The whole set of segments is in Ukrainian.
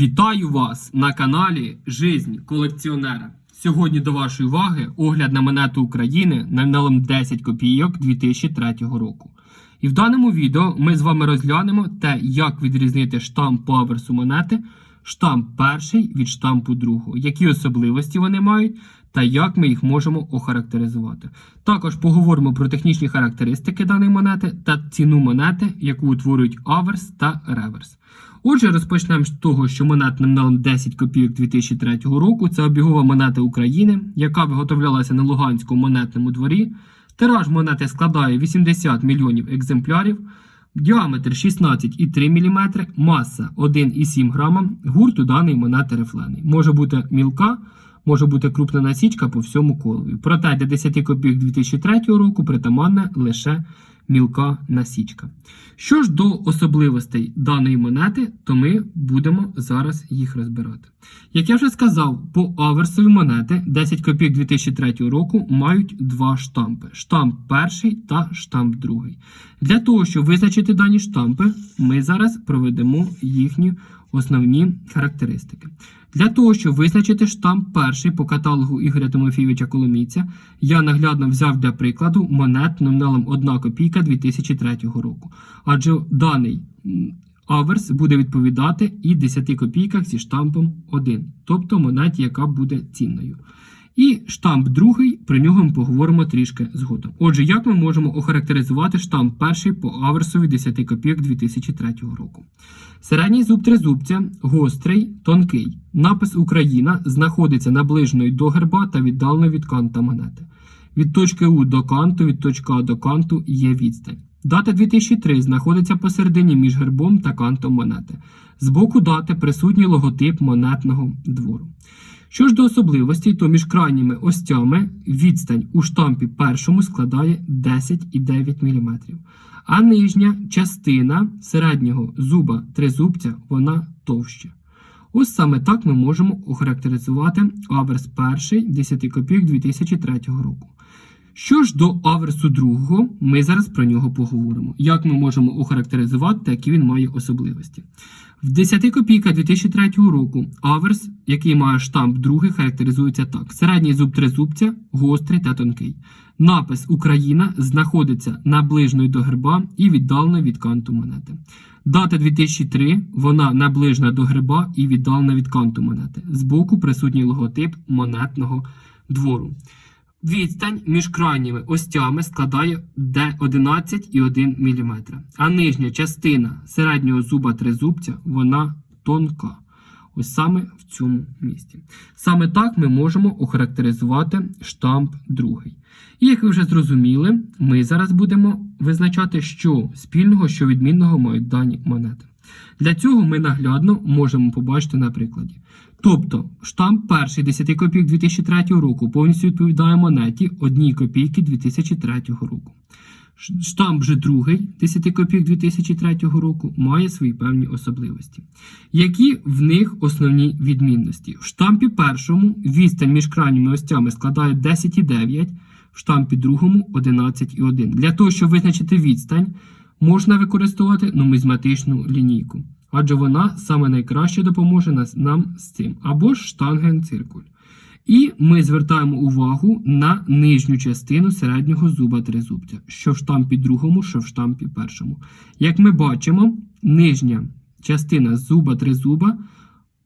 Вітаю вас на каналі Жизнь колекціонера. Сьогодні до вашої уваги огляд на монету України номіналом 10 копійок 2003 року. І в даному відео ми з вами розглянемо те, як відрізнити штамп по аверсу монети, штамп перший від штампу другого, які особливості вони мають та як ми їх можемо охарактеризувати. Також поговоримо про технічні характеристики даної монети та ціну монети, яку утворюють аверс та реверс. Отже, розпочнемо з того, що монет номіналом 10 копійок 2003 року це обігова монета України, яка виготовлялася на Луганському монетному дворі. Тираж монети складає 80 мільйонів екземплярів, діаметр 16,3 мм, маса 1,7 грама. Гурт у даної монети рифлений. Може бути мілка, може бути крупна насічка по всьому колові. Проте для 10 копійок 2003 року притаманна лише мілка насічка. Що ж до особливостей даної монети, то ми будемо зараз їх розбирати. Як я вже сказав, по аверсові монети 10 копійок 2003 року мають два штампи: штамп перший та штамп другий. Для того, щоб визначити дані штампи, ми зараз проведемо їхні основні характеристики. Для того, щоб визначити штамп перший по каталогу Ігоря Тимофійовича Коломійця, я наглядно взяв для прикладу монет номіналом 1 копійка 2003 року. Адже даний аверс буде відповідати і 10 копійках зі штампом 1, тобто монеті, яка буде цінною. І штамп другий, про нього ми поговоримо трішки згодом. Отже, як ми можемо охарактеризувати штамп перший по аверсові 10 копійок 2003 року? Середній зуб тризубця гострий, тонкий. Напис Україна знаходиться наближеною до герба та віддалено від канта монети. Від точки У до канту, від точки А до канту є відстань. Дата 2003 знаходиться посередині між гербом та кантом монети. Збоку дати присутній логотип монетного двору. Що ж до особливостей, то між крайніми остями відстань у штампі першому складає 10,9 мм, а нижня частина середнього зуба тризубця вона товща. Ось саме так ми можемо охарактеризувати аверс перший 10 копійок 2003 року. Що ж до аверсу другого, ми зараз про нього поговоримо. Як ми можемо охарактеризувати, які він має особливості. В 10 копійка 2003 року аверс, який має штамп другий, характеризується так: середній зуб тризубця, гострий та тонкий. Напис Україна знаходиться наближною до герба і віддалено від канту монети. Дата 2003, вона наближена до герба і віддалена від канту монети. Збоку присутній логотип монетного двору. Відстань між крайніми остями складає 11,1 мм, а нижня частина середнього зуба тризубця вона тонка. Ось саме в цьому місці. Саме так ми можемо охарактеризувати штамп другий. І як ви вже зрозуміли, ми зараз будемо визначати, що спільного, що відмінного мають дані монети. Для цього ми наглядно можемо побачити на прикладі. Тобто, штамп перший 10 копійок 2003 року повністю відповідає монеті 1 копійки 2003 року. Штамп же другий 10 копійок 2003 року має свої певні особливості. Які в них основні відмінності? В штампі першому відстань між крайніми остями складає 10,9, в штампі другому 11,1. Для того, щоб визначити відстань, можна використовувати нумізматичну лінійку, адже вона саме найкраще допоможе нам з цим, або ж штангенциркуль. І ми звертаємо увагу на нижню частину середнього зуба тризубця, що в штампі другому, що в штампі першому. Як ми бачимо, нижня частина зуба тризуба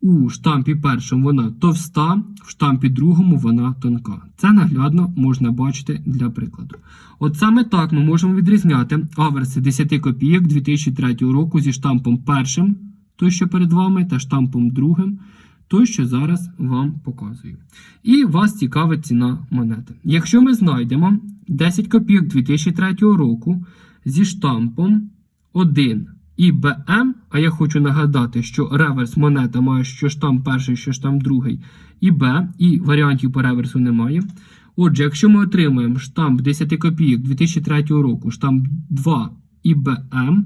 у штампі першому вона товста, в штампі другому вона тонка. Це наглядно можна бачити для прикладу. От саме так ми можемо відрізняти аверси 10 копійок 2003 року зі штампом першим, той, що перед вами, та штампом другим, той, що зараз вам показую. І вас цікавить ціна монети. Якщо ми знайдемо 10 копійок 2003 року зі штампом 1 і БМ, а я хочу нагадати, що реверс монета має що штамп перший, що штамп другий, і Б, і варіантів по реверсу немає. Отже, якщо ми отримаємо штамп 10 копійок 2003 року, штамп 2 і БМ,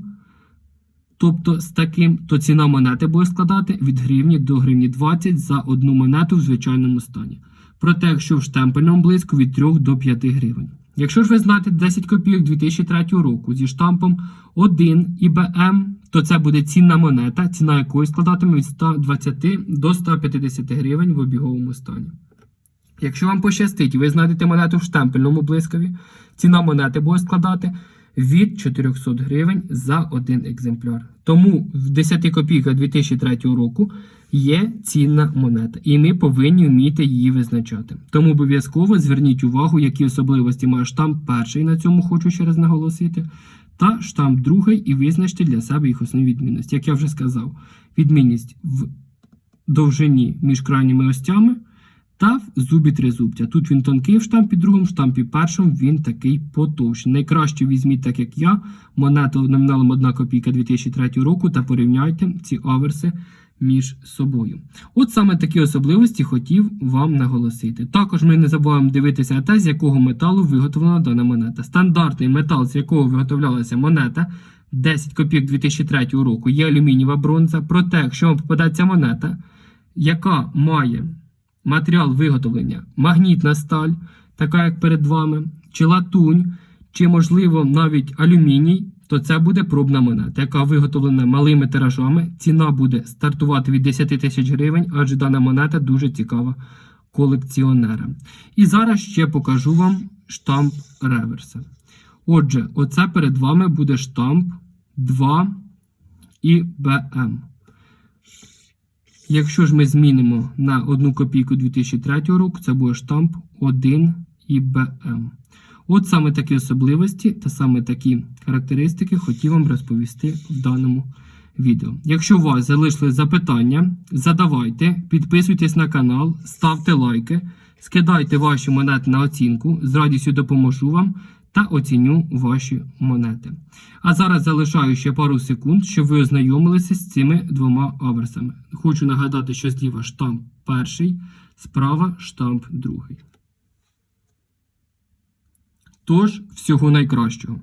тобто з таким, то ціна монети буде складати від гривні до гривні 20 за одну монету в звичайному стані. Проте, якщо в штемпельному близько від 3 до 5 гривень. Якщо ж ви знаєте 10 копійок 2003 року зі штампом 1 ІБМ, то це буде цінна монета, ціна якої складатиме від 120 до 150 гривень в обіговому стані. Якщо вам пощастить, ви знайдете монету в штемпельному блискові, ціна монети буде складати від 400 гривень за один екземпляр. Тому в 10 копійках 2003 року є цінна монета, і ми повинні вміти її визначати. Тому обов'язково зверніть увагу, які особливості має штамп перший, на цьому хочу ще раз наголосити, та штамп другий, і визначте для себе їх основні відмінності. Як я вже сказав, відмінність в довжині між крайніми остями та в зубі тризубця. Тут він тонкий в штампі другому, в штампі першому він такий потовщий. Найкраще візьміть, так як я, монету номіналом 1 копійка 2003 року та порівняйте ці аверси між собою. От саме такі особливості хотів вам наголосити. Також ми не забуваємо дивитися те, з якого металу виготовлена дана монета. Стандартний метал, з якого виготовлялася монета. 10 копійок 2003 року є алюмінієва бронза. Проте, якщо вам попадеться монета, яка має матеріал виготовлення магнітна сталь, така як перед вами, чи латунь, чи, можливо, навіть алюміній, то це буде пробна монета, яка виготовлена малими тиражами. Ціна буде стартувати від 10 тисяч гривень, адже дана монета дуже цікава колекціонерам. І зараз ще покажу вам штамп реверса. Отже, оце перед вами буде штамп 2 і БМ. Якщо ж ми змінимо на 1 копійку 2003 року, це буде штамп 1 і БМ. От саме такі особливості та саме такі характеристики хотів вам розповісти в даному відео. Якщо у вас залишили запитання, задавайте, підписуйтесь на канал, ставте лайки, скидайте ваші монети на оцінку. З радістю допоможу вам та оціню ваші монети. А зараз залишаю ще пару секунд, щоб ви ознайомилися з цими двома аверсами. Хочу нагадати, що зліва штамп перший, справа штамп другий. Тож, всього найкращого.